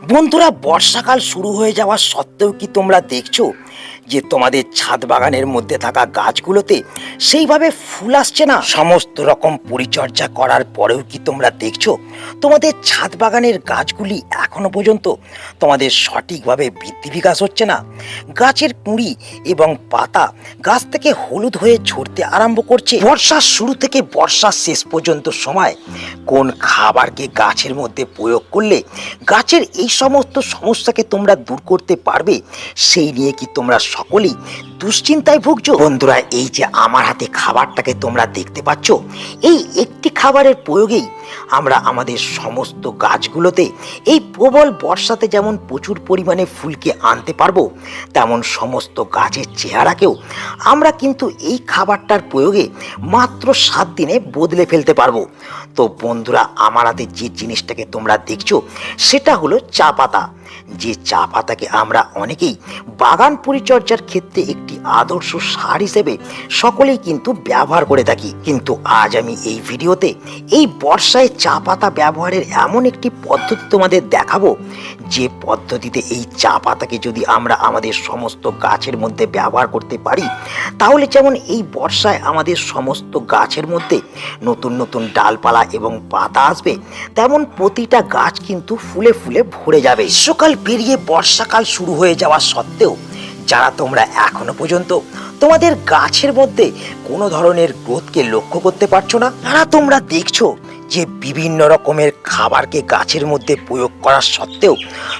বন্ধুরা বর্ষাকাল শুরু হয়ে যাওয়া সত্ত্বেও কি তোমরা দেখছ? যে তোমাদের ছাদ বাগানের মধ্যে থাকা গাছগুলোতে সেইভাবে ফুল আসছে না। সমস্ত রকম পরিচর্যা করার পরেও কি তোমরা দেখছ? তোমাদের ছাদ বাগানের গাছগুলি এখনও পর্যন্ত তোমাদের সঠিকভাবে বৃদ্ধি বিকাশ হচ্ছে না। গাছের কুঁড়ি এবং পাতা গাছ থেকে হলুদ হয়ে ঝরতে আরম্ভ করছে। বর্ষার শুরু থেকে বর্ষার শেষ পর্যন্ত সময় কোন খাবারকে গাছের মধ্যে প্রয়োগ করলে গাছের এই সমস্ত সমস্যাকে তোমরা দূর করতে পারবে, সেই নিয়ে কি তোমরা সকলেই দুশ্চিন্তায় ভুগছো। বন্ধুরা, এই যে আমার হাতে খাবারটাকে তোমরা দেখতে পাচ্ছ, এই একটি খাবারের প্রয়োগেই আমরা আমাদের সমস্ত গাছগুলোতে এই প্রবল বর্ষাতে যেমন প্রচুর পরিমাণে ফুলকে আনতে পারব, তেমন সমস্ত গাছের চেহারাকেও আমরা কিন্তু এই খাবারটার প্রয়োগে মাত্র সাত দিনে বদলে ফেলতে পারব। তো বন্ধুরা, আমার হাতে যে জিনিসটাকে তোমরা দেখছ, সেটা হলো চা পাতা। যে চা পাতাকে আমরা অনেকেই বাগান পরিচর্যার ক্ষেত্রে একটি আদর্শ সার হিসেবে সকলেই কিন্তু ব্যবহার করে থাকি। কিন্তু আজ আমি এই ভিডিওতে এই বর্ষায় চা পাতা ব্যবহারের এমন একটি পদ্ধতি তোমাদের দেখাবো। যে পদ্ধতিতে এই চা পাতাকে যদি আমরা আমাদের সমস্ত গাছের মধ্যে ব্যবহার করতে পারি, তাহলে যেমন এই বর্ষায় আমাদের সমস্ত গাছের মধ্যে নতুন নতুন ডালপালা এবং পাতা আসবে, তেমন প্রতিটা গাছ কিন্তু ফুলে ফুলে ভরে যাবে। সকাল পেরিয়ে বর্ষাকাল শুরু হয়ে যাওয়া সত্ত্বেও, যারা তোমরা এখনও পর্যন্ত তোমাদের গাছের মধ্যে কোনো ধরনের গ্রোথকে লক্ষ্য করতে পারছ না, তারা তোমরা দেখছ যে বিভিন্ন রকমের খাবারকে গাছের মধ্যে প্রয়োগ করা সত্ত্বেও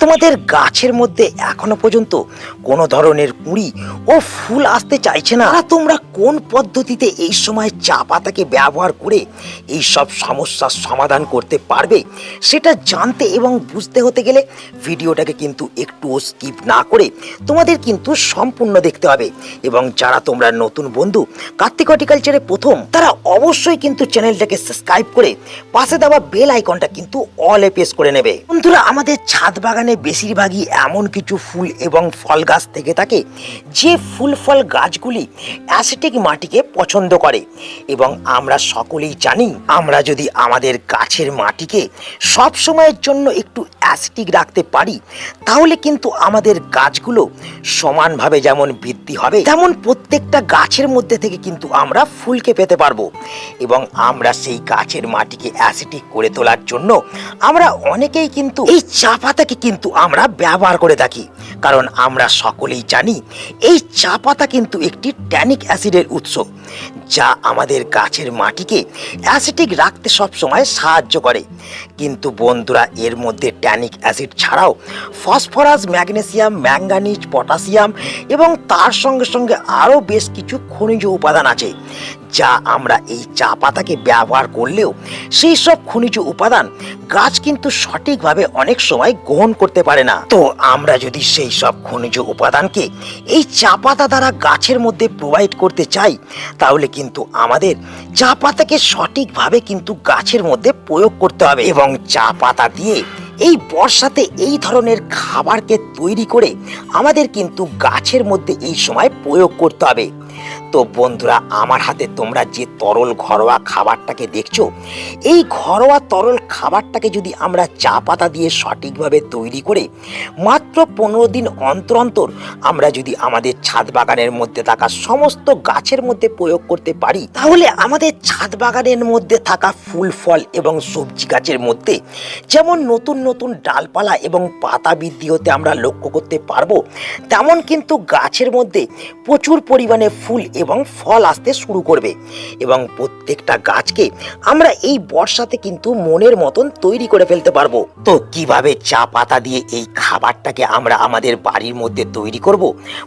তোমাদের গাছের মধ্যে এখনও পর্যন্ত কোনো ধরনের কুঁড়ি ও ফুল আসতে চাইছে না। তোমরা কোন পদ্ধতিতে এই সময় চা পাতাকে ব্যবহার করে এই সব সমস্যার সমাধান করতে পারবে সেটা জানতে এবং বুঝতে হতে গেলে ভিডিওটাকে কিন্তু একটুও স্কিপ না করে তোমাদের কিন্তু সম্পূর্ণ দেখতে হবে এবং যারা তোমরা নতুন বন্ধু কার্তিক হর্টিকালচারে প্রথম, তারা অবশ্যই কিন্তু চ্যানেলটাকে সাবস্ক্রাইব করে পাশে দেওয়া বেল আইকনটা কিন্তু অলে প্রেস করে নেবে। বন্ধুরা, আমাদের ছাদ বাগানে বেশিরভাগই এমন কিছু ফুল এবং ফল গাছ থেকে থাকে, যে ফুল ফল গাছগুলি অ্যাসিটিক মাটিকে পছন্দ করে। এবং আমরা সকলেই জানি, আমরা যদি আমাদের গাছের মাটিকে সব সময়ের জন্য একটু অ্যাসিটিক রাখতে পারি, তাহলে কিন্তু আমাদের গাছগুলো সমানভাবে যেমন বৃদ্ধি হবে, তেমন প্রত্যেকটা গাছের মধ্যে থেকে কিন্তু আমরা ফুলকে পেতে পারব। এবং আমরা সেই গাছের মাটিকে অ্যাসিটিক করে তোলার জন্য আমরা অনেকেই কিন্তু এই চা পাতাকে কিন্তু আমরা ব্যবহার করে থাকি। কারণ আমরা সকলেই জানি এই চা পাতা কিন্তু একটি ট্যানিক অ্যাসিডের উৎস, যা আমাদের গাছের মাটিকে অ্যাসিটিক রাখতে সবসময় সাহায্য করে। কিন্তু বন্ধুরা, এর মধ্যে ট্যানিক অ্যাসিড ছাড়াও ফসফরাস, ম্যাগনেসিয়াম ম্যাঙ্গানিজ পটাশিয়াম এবং তার সঙ্গে সঙ্গে আরও বেশ কিছু খনিজ উপাদান আছে, যা আমরা এই চা পাতাকে ব্যবহার করলেও সেই সব খনিজ উপাদান গাছ কিন্তু সঠিকভাবে অনেক সময় গ্রহণ করতে পারে না। তো আমরা যদি সেই সব খনিজ উপাদানকে এই চা পাতা দ্বারা গাছের মধ্যে প্রোভাইড করতে চাই, তাহলে কিন্তু আমাদের চা পাতাকে সঠিকভাবে কিন্তু গাছের মধ্যে প্রয়োগ করতে হবে এবং চা পাতা দিয়ে এই বর্ষাতে এই ধরনের খাবারকে তৈরি করে আমাদের কিন্তু গাছের মধ্যে এই সময় প্রয়োগ করতে হবে। তো বন্ধুরা, আমার হাতে তোমরা যে তরল ঘরোয়া খাবারটাকে দেখছ, এই ঘরোয়া তরল খাবারটাকে যদি আমরা চা পাতা দিয়ে সঠিকভাবে তৈরি করে মাত্র পনেরো দিন অন্তর অন্তর আমরা যদি আমাদের ছাদ বাগানের মধ্যে থাকা সমস্ত গাছের মধ্যে প্রয়োগ করতে পারি, তাহলে আমাদের ছাদ বাগানের মধ্যে থাকা ফুল, ফল এবং সবজি গাছের মধ্যে যেমন নতুন নতুন ডালপালা এবং পাতা বৃদ্ধি হতে আমরা লক্ষ্য করতে পারব, তেমন কিন্তু গাছের মধ্যে প্রচুর পরিমাণে ফুল এবং ফল আসতে শুরু করবে এবং প্রত্যেকটা গাছকে আমরা এই বর্ষাতে কিন্তু মনের মতন তৈরি করে ফেলতে পারব। তো কীভাবে চা পাতা দিয়ে এই খাবারটাকে আমরা আমাদের বাড়ির মধ্যে তৈরি করব?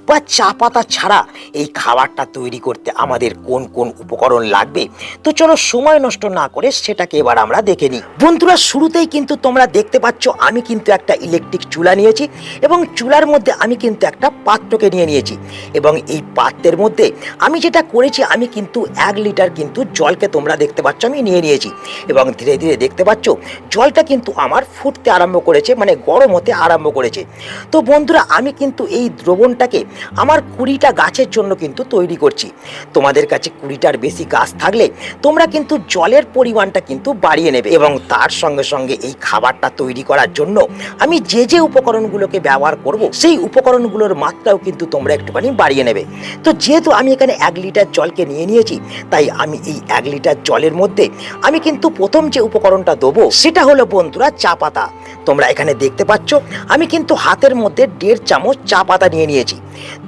বা চা পাতা ছাড়া এই খাবারটা তৈরি করতে আমাদের কোন কোন উপকরণ লাগবে? তো চলো সময় নষ্ট না করে সেটাকে এবার আমরা দেখে নিই। বন্ধুরা, শুরুতেই কিন্তু তোমরা দেখতে পাচ্ছ আমি কিন্তু একটা ইলেকট্রিক চুলা নিয়েছি এবং চুলার মধ্যে আমি কিন্তু একটা পাত্রকে নিয়ে নিয়েছি এবং এই পাত্রের মধ্যে আমি যেটা করেছি, আমি কিন্তু এক লিটার কিন্তু জলকে তোমরা দেখতে পাচ্ছ আমি নিয়ে নিয়েছি এবং ধীরে ধীরে দেখতে পাচ্ছ জলটা কিন্তু আমার ফুটতে আরম্ভ করেছে মানে গরম হতে আরম্ভ করেছে। তো বন্ধুরা, আমি কিন্তু এই দ্রবণটাকে আমার কুড়িটা গাছের জন্য কিন্তু তৈরি করছি। তোমাদের কাছে কুড়িটার বেশি গাছ থাকলে তোমরা কিন্তু জলের পরিমাণটা কিন্তু বাড়িয়ে নেবে এবং তার সঙ্গে সঙ্গে এই খাবারটা তৈরি করার জন্য আমি যে যে উপকরণগুলোকে ব্যবহার করব, সেই উপকরণগুলোর মাত্রাও কিন্তু তোমরা একটুখানি বাড়িয়ে নেবে। তো যেহেতু আমি এখানে এক লিটার জলকে নিয়ে নিয়েছি, তাই আমি এই এক লিটার জলের মধ্যে আমি কিন্তু প্রথম যে উপকরণটা দেবো, সেটা হলো বন্ধুরা চা পাতা। তোমরা এখানে দেখতে পাচ্ছ, আমি কিন্তু হাতের মধ্যে দেড় চামচ চা পাতা নিয়ে নিয়েছি।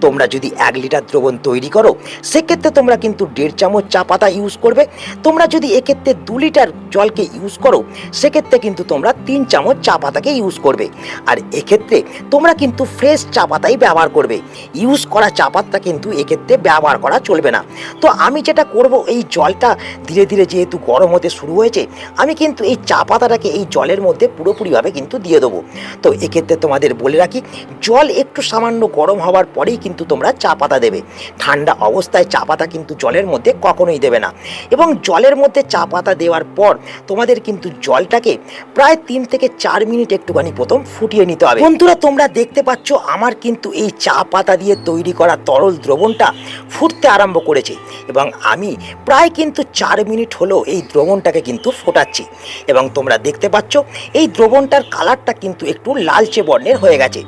তোমরা যদি এক লিটার দ্রবণ তৈরি করো, সেক্ষেত্রে তোমরা কিন্তু দেড় চামচ চা পাতা ইউজ করবে। তোমরা যদি এক্ষেত্রে দু লিটার জলকে ইউজ করো, সেক্ষেত্রে কিন্তু তোমরা তিন চামচ চা পাতাকে ইউজ করবে। আর এক্ষেত্রে তোমরা কিন্তু ফ্রেশ চা পাতাই ব্যবহার করবে। ইউজ করা চা পাতা কিন্তু এক্ষেত্রে ব্যবহার করা চলবে না। তো আমি যেটা করব, এই জলটা ধীরে ধীরে যেহেতু গরম হতে শুরু হয়েছে, আমি কিন্তু এই চা পাতাটাকে এই জলের মধ্যে পুরোপুরিভাবে কিন্তু দিয়ে দেবো। তো এক্ষেত্রে তোমাদের বলে রাখি, জল একটু সামান্য গরম হওয়ার পরেই কিন্তু তোমরা চা পাতা দেবে। ঠান্ডা অবস্থায় চা পাতা কিন্তু জলের মধ্যে কখনোই দেবে না। এবং জলের মধ্যে চা পাতা দেওয়ার পর তোমাদের কিন্তু জলটাকে প্রায় তিন থেকে চার মিনিট একটুখানি প্রথম ফুটিয়ে নিতে হবে। বন্ধুরা, তোমরা দেখতে পাচ্ছ আমার কিন্তু এই চা পাতা দিয়ে তৈরি করা তরল দ্রবণটা ফুটতে আরম্ভ করেছে। এবং আমি প্রায় কিন্তু চার মিনিট হলো এই দ্রবণটাকে কিন্তু ফোটাচ্ছি। এবং তোমরা দেখতে পাচ্ছ, এই দ্রবণটার কালারটা কিন্তু একটু লালচে বর্ণের হয়ে গেছে।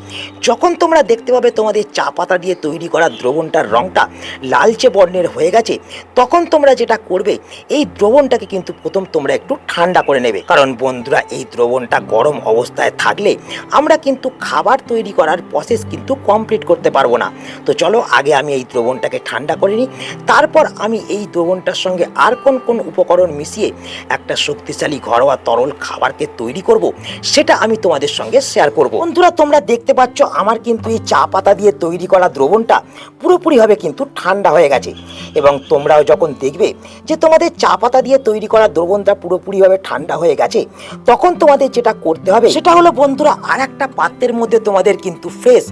যখন তোমরা দেখতে পাবে তোমাদের চা পাতা দিয়ে তৈরি করা দ্রবণটার রঙটা লালচে বর্ণের হয়ে গেছে, তখন তোমরা যেটা করবে, এই দ্রবণটাকে কিন্তু প্রথম তোমরা একটু ঠান্ডা করে নেবে। কারণ বন্ধুরা, এই দ্রবণটা গরম অবস্থায় থাকলে আমরা কিন্তু খাবার তৈরি করার প্রসেস কিন্তু কমপ্লিট করতে পারব না। তো চলো, আগে আমি এই দ্রবণটাকে ঠান্ডা করে নিই। তারপর আমি এই দ্রবণটার সঙ্গে আর কোন কোন উপকরণ মিশিয়ে একটা শক্তিশালী ঘরোয়া তরল খাবারকে তৈরি করব, সেটা আমি তোমাদের সঙ্গে শেয়ার করব। বন্ধুরা, তোমরা দেখতে পাচ্ছ, আমার কিন্তু এই চা পাতা দিয়ে তৈরি করা দ্রবণটা পুরোপুরিভাবে কিন্তু ঠান্ডা হয়ে গেছে। এবং তোমরাও যখন দেখবে যে তোমাদের চা পাতা দিয়ে তৈরি করা দ্রবণটা পুরোপুরিভাবে ঠান্ডা হয়ে গেছে, তখন তোমাদের যেটা করতে হবে, সেটা হলো বন্ধুরা আর একটা পাত্রের মধ্যে তোমাদের কিন্তু ফ্রেশ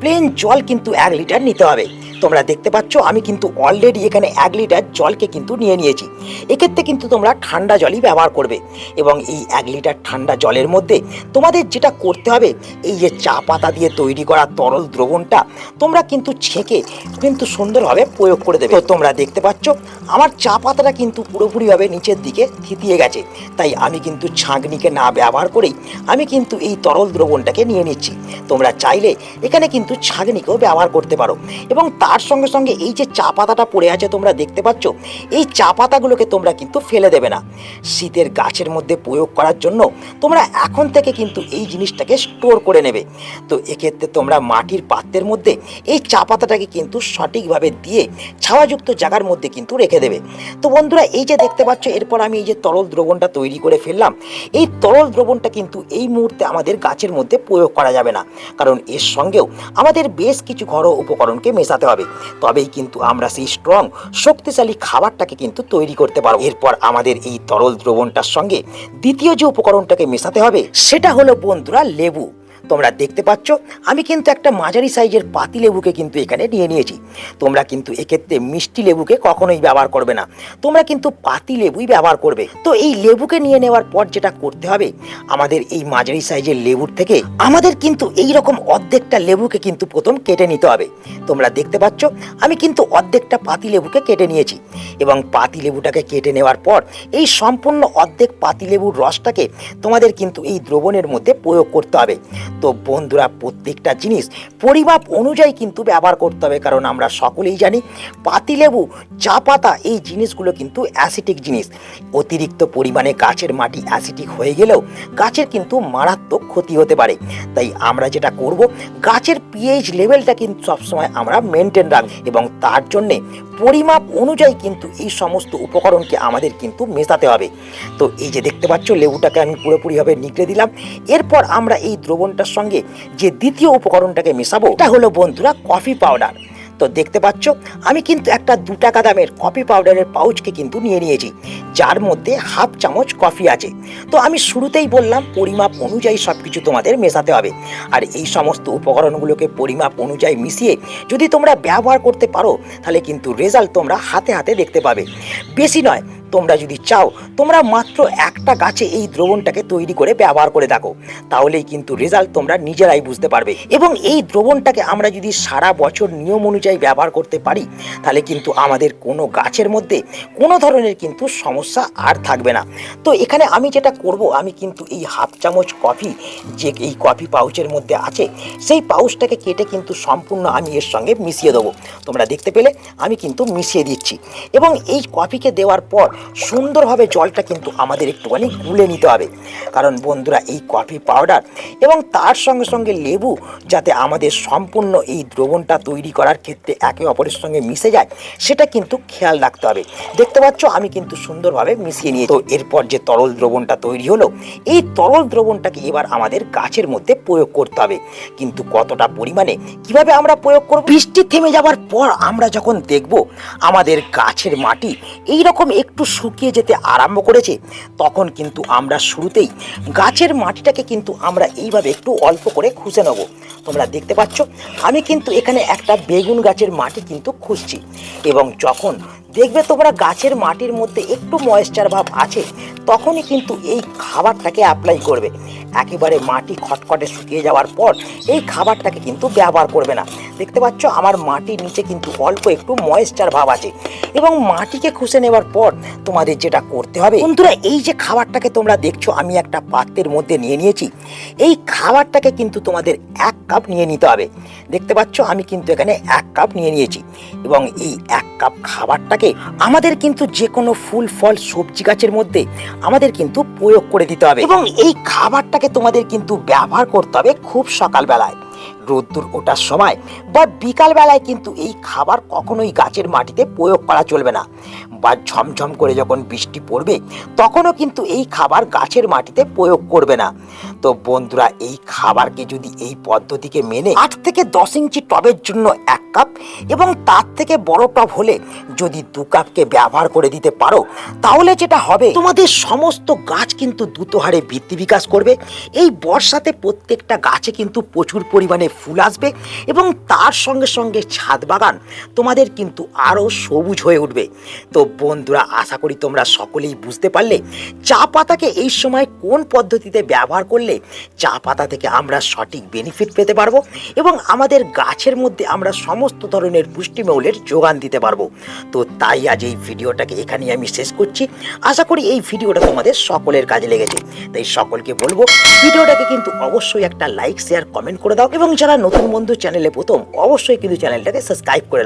প্লেন জল কিন্তু এক লিটার নিতে হবে। তোমরা দেখতে পাচ্ছ, আমি কিন্তু অলরেডি এখানে এক লিটার জলকে কিন্তু নিয়ে নিয়েছি। এক্ষেত্রে কিন্তু তোমরা ঠান্ডা জলই ব্যবহার করবে এবং এই এক লিটার ঠান্ডা জলের মধ্যে তোমাদের যেটা করতে হবে, এই যে চা পাতা দিয়ে তৈরি করা তরল দ্রবণটা তোমরা কিন্তু ছেঁকে কিন্তু সুন্দরভাবে প্রয়োগ করে দেবে। তো তোমরা দেখতে পাচ্ছ, আমার চা পাতাটা কিন্তু পুরোপুরিভাবে নিচের দিকে থিতিয়ে গেছে। তাই আমি কিন্তু ছাঁকনিকে না ব্যবহার করেই আমি কিন্তু এই তরল দ্রবণটাকে নিয়ে নিচ্ছি। তোমরা চাইলে এখানে কিন্তু ছাঁকনিকেও ব্যবহার করতে পারো। এবং তার সঙ্গে সঙ্গে এই যে চা পাতাটা পড়ে আছে তোমরা দেখতে পাচ্ছ, এই চা পাতাগুলোকে তোমরা কিন্তু ফেলে দেবে না। শীতের গাছের মধ্যে প্রয়োগ করার জন্য তোমরা এখন থেকে কিন্তু এই জিনিসটাকে স্টোর করে নেবে। তো এক্ষেত্রে তোমরা মাটির পাত্রের মধ্যে এই চা পাতাটাকে কিন্তু সঠিকভাবে দিয়ে ছাওয়াযুক্ত জায়গার মধ্যে কিন্তু রেখে দেবে। তো বন্ধুরা, এই যে দেখতে পাচ্ছ, এরপর আমি এই যে তরল দ্রবণটা তৈরি করে ফেললাম, এই তরল দ্রবণটা কিন্তু এই মুহূর্তে আমাদের গাছের মধ্যে প্রয়োগ করা যাবে না। কারণ এর সঙ্গেও আমাদের বেশ কিছু ঘরোয়া উপকরণকে মেশাতে হবে। তবেই কিন্তু আমরা সেই স্ট্রং শক্তিশালী খাবারটাকে কিন্তু তৈরি করতে পারব। এরপর আমাদের এই তরল দ্রবণটার সঙ্গে দ্বিতীয় যে উপকরণটাকে মেশাতে হবে, সেটা হলো বন্ধুরা লেবু। তোমরা দেখতে পাচ্ছ, আমি কিন্তু একটা মাঝারি সাইজের পাতি লেবুকে কিন্তু এখানে নিয়ে নিয়েছি। তোমরা কিন্তু এক্ষেত্রে মিষ্টি লেবুকে কখনোই ব্যবহার করবে না। তোমরা কিন্তু পাতি লেবুই ব্যবহার করবে। তো এই লেবুকে নিয়ে নেওয়ার পর যেটা করতে হবে, আমাদের এই মাঝারি সাইজের লেবুর থেকে আমাদের কিন্তু এই রকম অর্ধেকটা লেবুকে কিন্তু প্রথম কেটে নিতে হবে। তোমরা দেখতে পাচ্ছ, আমি কিন্তু অর্ধেকটা পাতি লেবুকে কেটে নিয়েছি এবং পাতি লেবুটাকে কেটে নেওয়ার পর এই সম্পূর্ণ অর্ধেক পাতি লেবুর রসটাকে তোমাদের কিন্তু এই দ্রবণের মধ্যে প্রয়োগ করতে হবে। তো বন্ধুরা, প্রত্যেকটা জিনিস পরিমাপ অনুযায়ী কিন্তু ব্যবহার করতে হবে, কারণ আমরা সকলেই জানি পাতিলেবু চা পাতা এই জিনিসগুলো কিন্তু অ্যাসিটিক জিনিস। অতিরিক্ত পরিমাণে গাছের মাটি অ্যাসিটিক হয়ে গেলেও গাছের কিন্তু মারাত্মক ক্ষতি হতে পারে। তাই আমরা যেটা করব, গাছের পিএইচ লেভেলটা কিন্তু সবসময় আমরা মেনটেন রাখব এবং তার জন্যে পরিমাপ অনুযায়ী কিন্তু এই সমস্ত উপকরণকে আমাদের কিন্তু মেশাতে হবে। তো এই যে দেখতে পাচ্ছ, লেবুটাকে আমি পুরোপুরিভাবে নিকড়ে দিলাম। এরপর আমরা এই দ্রবণটার সঙ্গে যে দ্বিতীয় উপকরণটাকে মেশাবো, এটা হলো বন্ধুরা কফি পাউডার। তো দেখতে পাচ্ছ, আমি কিন্তু একটা দু টাকা দামের কফি পাউডারের পাউচকে কিন্তু নিয়ে নিয়েছি, যার মধ্যে হাফ চামচ কফি আছে। তো আমি শুরুতেই বললাম, পরিমাপ অনুযায়ী সব কিছু তোমাদের মেশাতে হবে। আর এই সমস্ত উপকরণগুলোকে পরিমাপ অনুযায়ী মিশিয়ে যদি তোমরা ব্যবহার করতে পারো, তাহলে কিন্তু রেজাল্ট তোমরা হাতে হাতে দেখতে পাবে। বেশি নয় তোমরা যদি চাও, তোমরা মাত্র একটা গাছে এই দ্রবণটাকে তৈরি করে ব্যবহার করে দেখো। তাহলেই কিন্তু রেজাল্ট তোমরা নিজেরাই বুঝতে পারবে। এবং এই দ্রবণটাকে আমরা যদি সারা বছর নিয়ম অনুযায়ী ব্যবহার করতে পারি, তাহলে কিন্তু আমাদের কোনো গাছের মধ্যে কোনো ধরনের কিন্তু সমস্যা আর থাকবে না। তো এখানে আমি যেটা করব, আমি কিন্তু এই হাফ চামচ কফি, যে এই কফি পাউচের মধ্যে আছে, সেই পাউচটাকে কেটে কিন্তু সম্পূর্ণ আমি এর সঙ্গে মিশিয়ে দেবো। তোমরা দেখতে পেলে, আমি কিন্তু মিশিয়ে দিচ্ছি। এবং এই কফিকে দেওয়ার পর সুন্দরভাবে জলটা কিন্তু আমাদের একটুখানি গুলে নিতে হবে। কারণ বন্ধুরা, এই কফি পাউডার এবং তার সঙ্গে সঙ্গে লেবু যাতে আমাদের সম্পূর্ণ এই দ্রবণটা তৈরি করার ক্ষেত্রে একে অপরের সঙ্গে মিশে যায়, সেটা কিন্তু খেয়াল রাখতে হবে। দেখতে পাচ্ছ, আমি কিন্তু সুন্দরভাবে মিশিয়ে নিয়ে তো এরপর যে তরল দ্রবণটা তৈরি হলো, এই তরল দ্রবণটাকে এবার আমাদের গাছের মধ্যে প্রয়োগ করতে হবে। কিন্তু কতটা পরিমাণে, কীভাবে আমরা প্রয়োগ করব? বৃষ্টি থেমে যাওয়ার পর আমরা যখন দেখব, আমাদের গাছের মাটি এই রকম একটু শুকিয়ে যেতে আরম্ভ করেছে, তখন কিন্তু আমরা শুরুতেই গাছের মাটিটাকে কিন্তু আমরা এইভাবে একটু অল্প করে খুঁজে নেব। তোমরা দেখতে পাচ্ছ, আমি কিন্তু এখানে একটা বেগুন গাছের মাটি কিন্তু খুঁজছি এবং যখন দেখবে তোমরা গাছের মাটির মধ্যে একটু ময়েশ্চার ভাব আছে, তখনই কিন্তু এই খাবারটাকে অ্যাপ্লাই করবে। একেবারে মাটি খটখটে শুকিয়ে যাওয়ার পর এই খাবারটাকে কিন্তু ব্যবহার করবে না। দেখতে পাচ্ছ, আমার মাটির নিচে কিন্তু অল্প একটু ময়েশ্চার ভাব আছে। এবং মাটিকে খুশে নেওয়ার পর তোমাদের যেটা করতে হবে, বন্ধুরা, এই যে খাবারটাকে তোমরা দেখছ, আমি একটা পাত্রের মধ্যে নিয়ে নিয়েছি। এই খাবারটাকে কিন্তু তোমাদের এক কাপ নিয়ে নিতে হবে। দেখতে পাচ্ছ, আমি কিন্তু এখানে এক কাপ নিয়ে নিয়েছি। এবং এই এক কাপ খাবারটাকে আমাদের কিন্তু যে কোনো ফুল ফল সবজি গাছের মধ্যে আমাদের কিন্তু প্রয়োগ করে দিতে হবে। এবং এই খাবারটাকে তোমাদের কিন্তু ব্যবহার করতে হবে খুব সকালবেলায়। রোদ্দুর ওঠার সময়, বা বিকাল বেলায় কিন্তু এই খাবার কখনোই গাছের মাটিতে প্রয়োগ করা চলবে না। বা ঝমঝম করে যখন বৃষ্টি পড়বে, তখনও কিন্তু এই খাবার গাছের মাটিতে প্রয়োগ করবে না। তো বন্ধুরা, এই খাবারকে যদি এই পদ্ধতিকে মেনে আট থেকে দশ ইঞ্চি টবের জন্য এক কাপ এবং তার থেকে বড় টব হলে যদি দু কাপকে ব্যবহার করে দিতে পারো, তাহলে যেটা হবে, তোমাদের সমস্ত গাছ কিন্তু দ্রুত হারে বৃদ্ধি বিকাশ করবে। এই বর্ষাতে প্রত্যেকটা গাছে কিন্তু প্রচুর পরিমাণে ফুল আসবে এবং তার সঙ্গে সঙ্গে ছাদ বাগান তোমাদের কিন্তু আরও সবুজ হয়ে উঠবে। তো বন্ধুরা, আশা করি তোমরা সকলেই বুঝতে পারলে চা পাতাকে এই সময় কোন পদ্ধতিতে ব্যবহার করলে চা পাতা থেকে আমরা সঠিক বেনিফিট পেতে পারব এবং আমাদের গাছের মধ্যে আমরা সমস্ত ধরনের পুষ্টিমৌলের যোগান দিতে পারব। তো তাই আজ এই ভিডিওটাকে এখানেই আমি শেষ করছি। আশা করি এই ভিডিওটা তোমাদের সকলের কাজে লেগেছে। তাই সকলকে বলব, ভিডিওটাকে কিন্তু অবশ্যই একটা লাইক শেয়ার কমেন্ট করে দাও এবং নতুন বন্ধু চ্যানেলে প্রথম অবশ্যই কিন্তু চ্যানেলটাকে সাবস্ক্রাইব করে